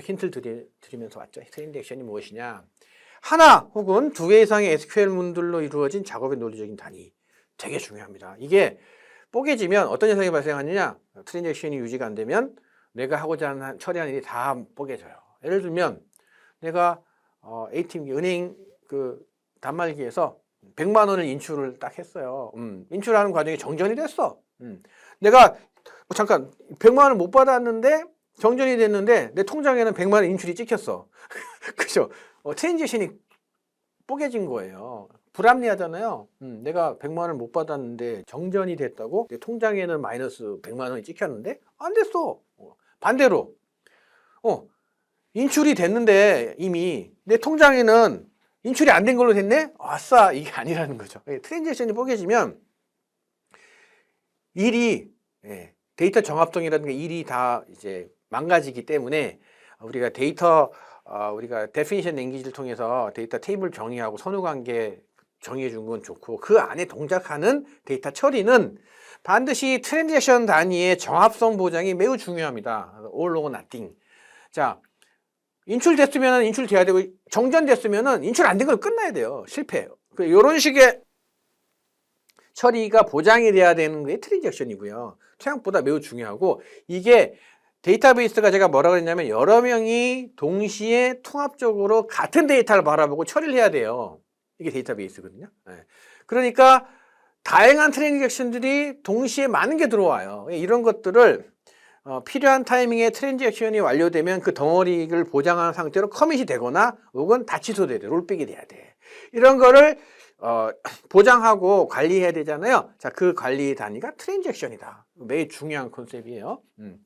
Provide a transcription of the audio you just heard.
힌트를 드리, 드리면서 왔죠. 트렌드 액션이 무엇이냐? 하나 혹은 두 개 이상의 SQL 문들로 이루어진 작업의 논리적인 단위. 되게 중요합니다. 이게 뽀개지면 어떤 현상이 발생하느냐? 트렌드 액션이 유지가 안 되면 내가 하고자 하는 처리하는 일이 다 뽀개져요. 예를 들면 내가 어, A팀 은행 그 단말기에서 100만 원을 인출을 딱 했어요. 음, 인출하는 과정이 정전이 됐어. 음. 내가 뭐 잠깐 100만 원을 못 받았는데 정전이 됐는데 내 통장에는 100만 원 인출이 찍혔어. 그죠? 어, 트랜지션이 뽀개진 거예요. 불합리하잖아요. 음, 내가 100만 원을 못 받았는데 정전이 됐다고 내 통장에는 마이너스 100만 원이 찍혔는데 안 됐어. 어, 반대로 어, 인출이 됐는데 이미 내 통장에는 인출이 안 된 걸로 됐네? 아싸 이게 아니라는 거죠. 예, 트랜지션이 뽀개지면 일이 예, 데이터 정합성이라든가 일이 다 이제 망가지기 때문에 우리가 데이터 어, 우리가 데피니션 랭귀지를 통해서 데이터 테이블 정의하고 선후 관계 정의해 준 건 좋고 그 안에 동작하는 데이터 처리는 반드시 트랜지션 단위의 정합성 보장이 매우 중요합니다. all or nothing. 자, 인출됐으면 인출돼야 되고 정전됐으면 인출 안 된 걸 끝나야 돼요. 실패해요. 이런 식의 처리가 보장이 돼야 되는 게 트랜잭션이고요. 생각보다 매우 중요하고 이게 데이터베이스가 제가 뭐라 그랬냐면 여러 명이 동시에 통합적으로 같은 데이터를 바라보고 처리를 해야 돼요. 이게 데이터베이스거든요. 예. 그러니까 다양한 트랜잭션들이 동시에 많은 게 들어와요. 이런 것들을 어, 필요한 타이밍에 트랜잭션이 완료되면 그 덩어리를 보장한 상태로 커밋이 되거나 혹은 다 취소돼야 돼. 롤백이 돼야 돼. 이런 거를 어, 보장하고 관리해야 되잖아요. 자, 그 관리 단위가 트랜잭션이다. 매우 중요한 컨셉이에요. 음.